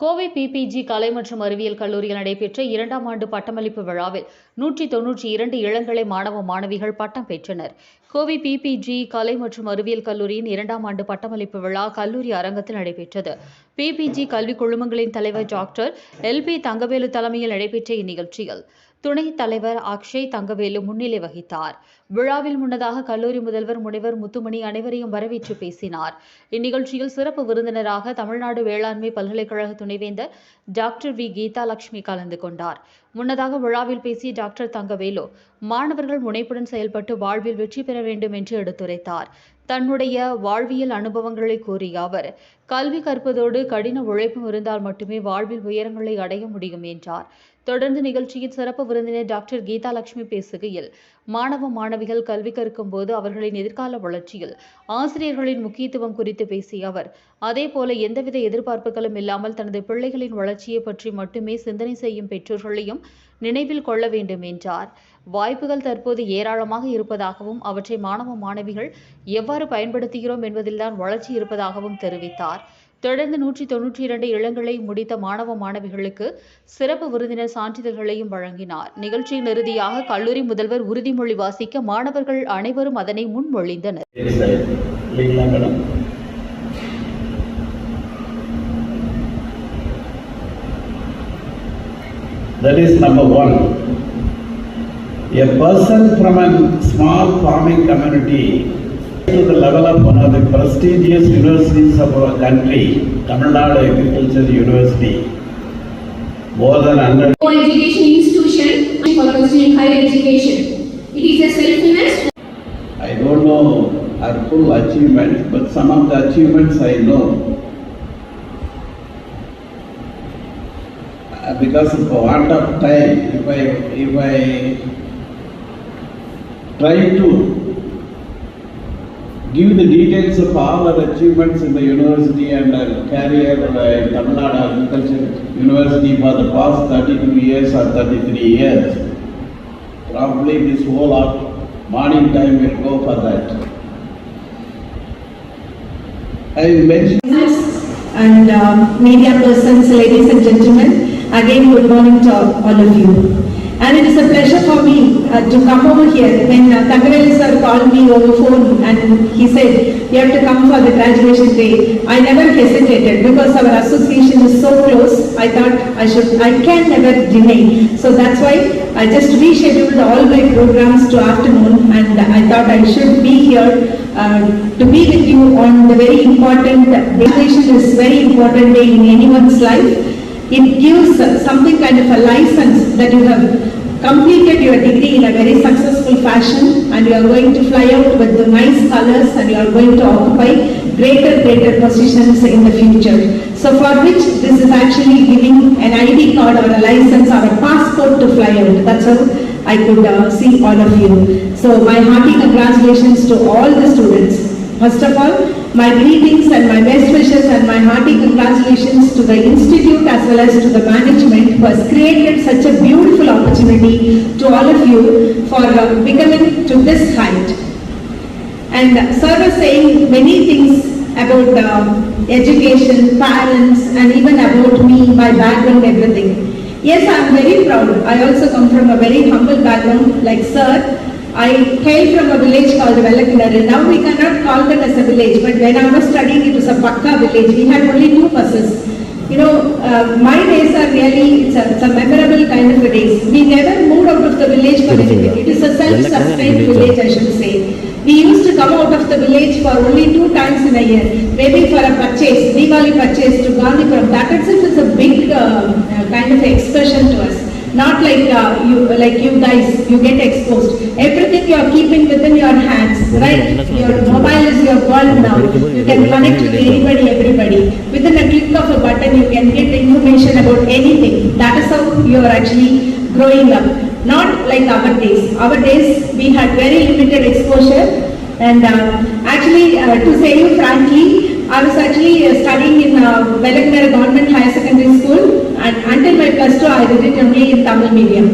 Kovai PPG கலை மற்றும் அறிவியல் கல்லூரியில் நடைபெற்ற இரண்டாம் ஆண்டு பட்டமளிப்பு விழாவில் நூற்றி தொன்னூற்றி இரண்டு இளங்கலை மாணவ மாணவிகள் பட்டம் பெற்றனர். கோவை பிபிஜி கலை மற்றும் அறிவியல் கல்லூரியின் இரண்டாம் ஆண்டு பட்டமளிப்பு விழா கல்லூரி அரங்கத்தில் நடைபெற்றது. பிபிஜி கல்விக் குழுமங்களின் தலைவர் டாக்டர் எல் பி தங்கவேலு தலைமையில் நடைபெற்ற இந்நிகழ்ச்சியில் துணைத் தலைவர் அக்ஷய் தங்கவேலு முன்னிலை வகித்தார். விழாவில் முன்னதாக கல்லூரி முதல்வர் முனைவர் முத்துமணி அனைவரையும் வரவேற்று பேசினார். இந்நிகழ்ச்சியில் சிறப்பு விருந்தினராக தமிழ்நாடு வேளாண்மை பல்கலைக்கழக துணைவேந்தர் டாக்டர் வி. கீதா லட்சுமி கலந்து கொண்டார். முன்னதாக விழாவில் பேசிய டாக்டர் தங்கவேலு மாணவர்கள் முனைப்புடன் செயல்பட்டு வாழ்வில் வெற்றி பெற வேண்டும் என்று எடுத்துரைத்தார். தன்னுடைய வாழ்வியல் அனுபவங்களை கூறிய அவர் கல்வி கற்பதோடு கடின உழைப்பும் இருந்தால் மட்டுமே வாழ்வில் உயரங்களை அடைய முடியும் என்றார். தொடர்ந்து நிகழ்ச்சியின் சிறப்பு விருந்தினர் டாக்டர் கீதா லட்சுமி பேசுகையில் மாணவ மாணவிகள் கல்வி கற்கும் போது அவர்களின் எதிர்கால வளர்ச்சியில் ஆசிரியர்களின் முக்கியத்துவம் குறித்து பேசிய அவர் அதேபோல எந்தவித எதிர்பார்ப்புகளும் இல்லாமல் தனது பிள்ளைகளின் வளர்ச்சியை பற்றி மட்டுமே சிந்தனை செய்யும் பெற்றோர்களையும் நினைவில் கொள்ள வேண்டும் என்றார். வாய்ப்புகள் தற்போது ஏராளமாக இருப்பதாகவும் அவற்றை மாணவ மாணவிகள் எவ்வாறு பயன்படுத்துகிறோம் என்பதில்தான் வளர்ச்சி இருப்பதாகவும் தெரிவித்தார். தொடர்ந்து நூற்றி தொன்னூற்றி இரண்டு இளங்கலை முடித்த மாணவ மாணவிகளுக்கு சிறப்பு விருந்தினர் சான்றிதழ்களையும் வழங்கினார் நிகழ்ச்சியின் இறுதியாக கல்லூரி முதல்வர் உறுதிமொழி வாசிக்க மாணவர்கள் அனைவரும் அதனை முன்மொழிந்தனர் That is number one. A person from a small farming community to the level of one of the prestigious universities of our country, Tamil Nadu Agriculture University, more than 100 for education institution for pursuing higher education. It is a self-invest I don't know her full achievements, but some of the achievements I know. Uh, Because of want of time, if I, if I try to give the details of all her achievements in the university and our career in Tamil Nadu Agriculture University for the past thirty-two years or thirty-three years, probably this whole of morning time will go for that. I mentioned mention and um, media persons, ladies and gentlemen, again good morning to all of you. And it is a pleasure for me uh, to come over here when uh, Thangavelli sir called me over phone and he said, you have to come for the graduation day. I never hesitated because our association is so close. I thought I should, I can never deny. So that's why I just rescheduled all my programs to afternoon and I thought I should be here uh, to be with you on the very important, graduation is very important day in anyone's life. It gives something kind of a license that you have completed your degree in a very successful fashion and you are going to fly out with the nice colors and you are going to occupy greater, greater positions in the future. So for which this is actually giving an ID card or a license or a passport to fly out. That's how I could uh, see all of you. So my hearty congratulations to all the students. First of all, my greetings and my best wishes and my hearty congratulations to the institute as well as to the management who has created such a beautiful opportunity to all of you for uh, becoming to this height. And uh, sir was saying many things about um, education, parents and even about me, my background, everything. Yes, I am very proud. I also come from a very humble background like sir. I came from a village called Vellakinare. Now we cannot call that as a village, but when I was studying, it was a Pakka village. We had only two buses. You know, uh, my days are really, it's a, it's a memorable kind of a days. We never moved out of the village for anything. It is a self-sustained village, I should say. We used to come out of the village for only two times in a year. Maybe for a purchase, Diwali purchase to Gandhipuram. That itself is a big uh, uh, kind of excursion to us. Not like uh, you, like you guys, you get exposed. Everything you are keeping within your hands, right? Your mobile is your world now. You can connect with anybody, everybody. Within a click of a button, you can get information about anything. That is how you are actually growing up. Not like our days. Our days, we had very limited exposure. And uh, actually, uh, to say you frankly, I was actually uh, studying in uh, Government Higher Secondary School and until my plus two I did it only in Tamil medium.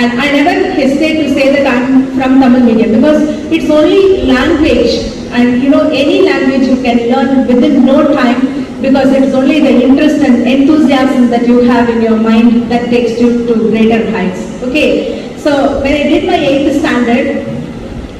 And I never hesitate to say that I'm from Tamil medium because it's only language and you know any language you can learn within no time because it's only the interest and enthusiasm that you have in your mind that takes you to greater heights. Okay, so when I did my eighth standard,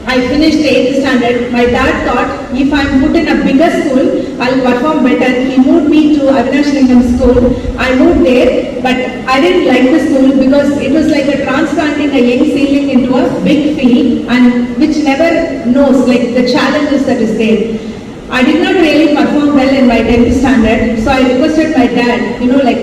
I finished eighth standard. My dad thought if I'm put in a bigger school, I'll perform better. He moved me to Avinash Lingam School. I moved there, but I didn't like the school because it was like a transplanting a young seedling into a big field and which never knows like the challenges that is there. I did not really perform well in my tenth standard, so I requested my dad, you know, like